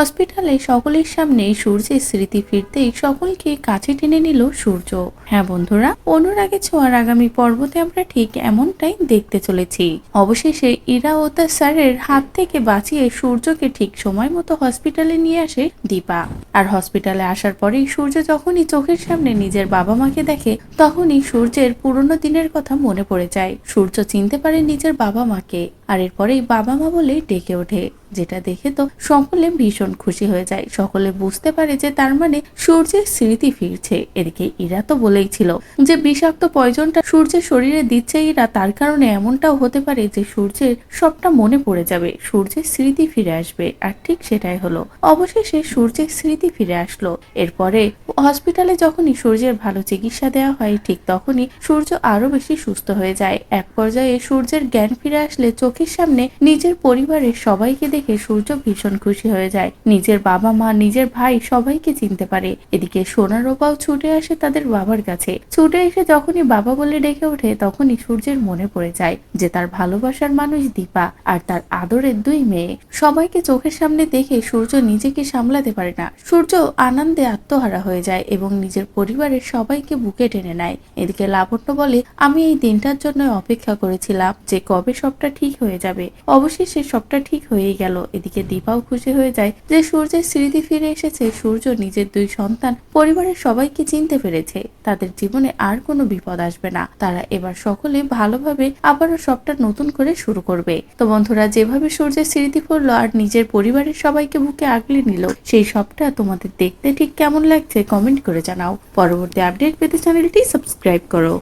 হসপিটালে সকলের সামনে সূর্যের স্মৃতি ফিরতেই সকলকে কাছে টেনে নিল সূর্য। হ্যাঁ বন্ধুরা, অনুরাগে ছোঁয়ার আগামী পর্বতে আমরা ঠিক এমনটাই দেখতে চলেছি। অবশেষে ইরা ও তার স্যারের হাত থেকে বাঁচিয়ে সূর্যকে ঠিক সময় মতো হসপিটালে নিয়ে আসে দীপা। আর হসপিটালে আসার পরেই সূর্য যখনই চোখের সামনে নিজের বাবা মাকে দেখে, তখনই সূর্যের পুরনো দিনের কথা মনে পড়ে যায়। সূর্য চিনতে পারে নিজের বাবা মাকে, আর এরপরেই বাবা মা বলে ডেকে ওঠে। যেটা দেখে তো সকলে ভীষণ খুশি হয়ে যায়। সকলে বুঝতে পারে যে তার মানে সূর্যের স্মৃতি ফিরছে। এদিকে ইরা তো বলেই ছিল যে বিষাক্ত পয়জনটা সূর্যের শরীরে দিচ্ছে ইরা, তার কারণে এমনটাও হতে পারে যে সূর্যের সবটা মনে পড়ে যাবে, সূর্যের স্মৃতি ফিরে আসবে। আর ঠিক সেটাই হলো। অবশেষে সূর্যের স্মৃতি ফিরে আসলো। এরপরে হসপিটালে যখনই সূর্যের ভালো চিকিৎসা দেওয়া হয়, ঠিক তখনই সূর্য আরও বেশি সুস্থ হয়ে যায়। এক পর্যায়ে সূর্যের জ্ঞান ফিরে আসলে চোখের সামনে নিজের পরিবারের সবাইকে দেখে সূর্য ভীষণ খুশি হয়ে যায়। নিজের বাবা মা, নিজের ভাই সবাইকে চিনতে পারে। এদিকে সোনারোপাও ছুটে আসে তাদের বাবার কাছে। ছুটে এসে যখনই বাবা বলে ডেকে ওঠে, তখনই সূর্যের মনে পড়ে যায় যে তার ভালোবাসার মানুষ দীপা আর তার আদরের দুই মেয়ে। সবাইকে চোখের সামনে দেখে সূর্য নিজেকে সামলাতে পারে না। সূর্য আনন্দে আত্মহারা হয়ে যায় এবং নিজের পরিবারের সবাইকে বুকে টেনে নেয়। এদিকে লাবণ্য বলে, আমি এই দিনটার জন্য অপেক্ষা করেছিলাম যে কবে সবটা ঠিক হয়ে যাবে। অবশেষে সবটা ঠিক হয়েই গেল। এদিকে দীপাও খুশি হয়ে যায় যে সূর্যের স্মৃতি ফিরে এসেছে। সূর্য নিজের দুই সন্তান, পরিবারের সবাইকে চিনতে পেরেছে। তাদের জীবনে আর কোনো বিপদ আসবে না। তারা এবার সকলে ভালোভাবে আবারও সবটা নতুন করে শুরু করবে। তো বন্ধুরা, যেভাবে সূর্যের স্মৃতি পড়ল আর নিজের পরিবারের সবাইকে বুকে আগলে নিল, সেই সবটা তোমাদের দেখতে ঠিক কেমন লাগছে কমেন্ট করে জানাও। পরবর্তী আপডেট পেতে চ্যানেলটি সাবস্ক্রাইব করো।